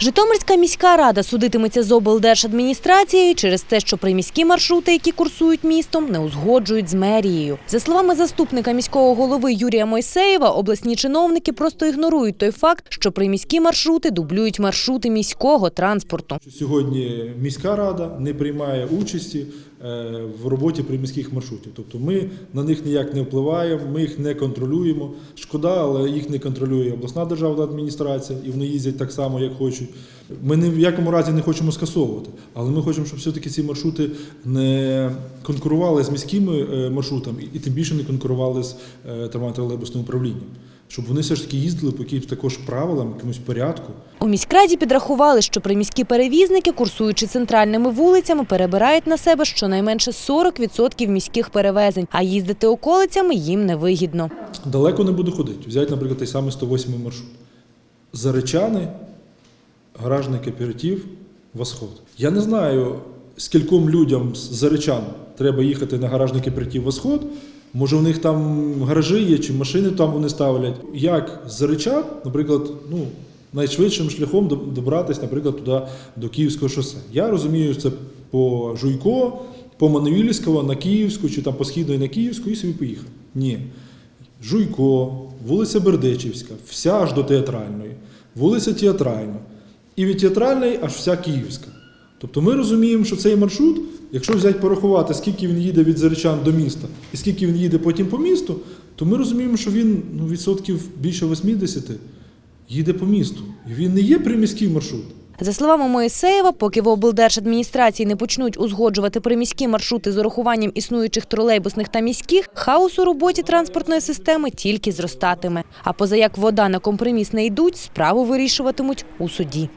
Житомирська міська рада судитиметься з облдержадміністрацією через те, що приміські маршрути, які курсують містом, не узгоджують з мерією. За словами заступника міського голови Юрія Мойсеєва, обласні чиновники просто ігнорують той факт, що приміські маршрути дублюють маршрути міського транспорту. Сьогодні міська рада не приймає участі е, в роботі приміських маршрутів. Тобто ми на них ніяк не впливаємо, ми їх не контролюємо. Шкода, але їх не контролює обласна державна адміністрація, і вони їздять так само, як хочуть. Ми ні в якому разі не хочемо скасовувати, але ми хочемо, щоб все-таки ці маршрути не конкурували з міськими е, маршрутами, і тим більше не конкурували з е, трамвайно-тролейбусним управлінням. Щоб вони все ж таки їздили по якимось також правилам, якомусь порядку. У міськраді підрахували, що приміські перевізники, курсуючи центральними вулицями, перебирають на себе щонайменше 40% міських перевезень, а їздити околицями їм невигідно. Далеко не буду ходити. Взяти, наприклад, той самий 108 маршрут. Заречани, гаражний кооператив, Восход. Я не знаю, скільком людям з Заречан треба їхати на гаражний кооператив Восход. Може, у них там гаражі є, чи машини там вони ставлять. Як з Заречан, наприклад, ну, найшвидшим шляхом добратися, наприклад, туди до Київського шосе. Я розумію, це по Жуйко, по Мануїльського на Київську, чи там по Східної на Київську і собі поїхав. Ні. Жуйко, вулиця Бердичівська, вся аж до театральної, вулиця Театральна. І від театральної аж вся Київська. Тобто ми розуміємо, що цей маршрут, якщо взяти порахувати, скільки він їде від Заречан до міста і скільки він їде потім по місту, то ми розуміємо, що він ну, відсотків більше 80 їде по місту. І він не є приміський маршрут. За словами Моїсеєва, поки в облдержадміністрації не почнуть узгоджувати приміські маршрути з урахуванням існуючих тролейбусних та міських, хаос у роботі транспортної системи тільки зростатиме. А поза як вода на компроміс не йдуть, справу вирішуватимуть у суді.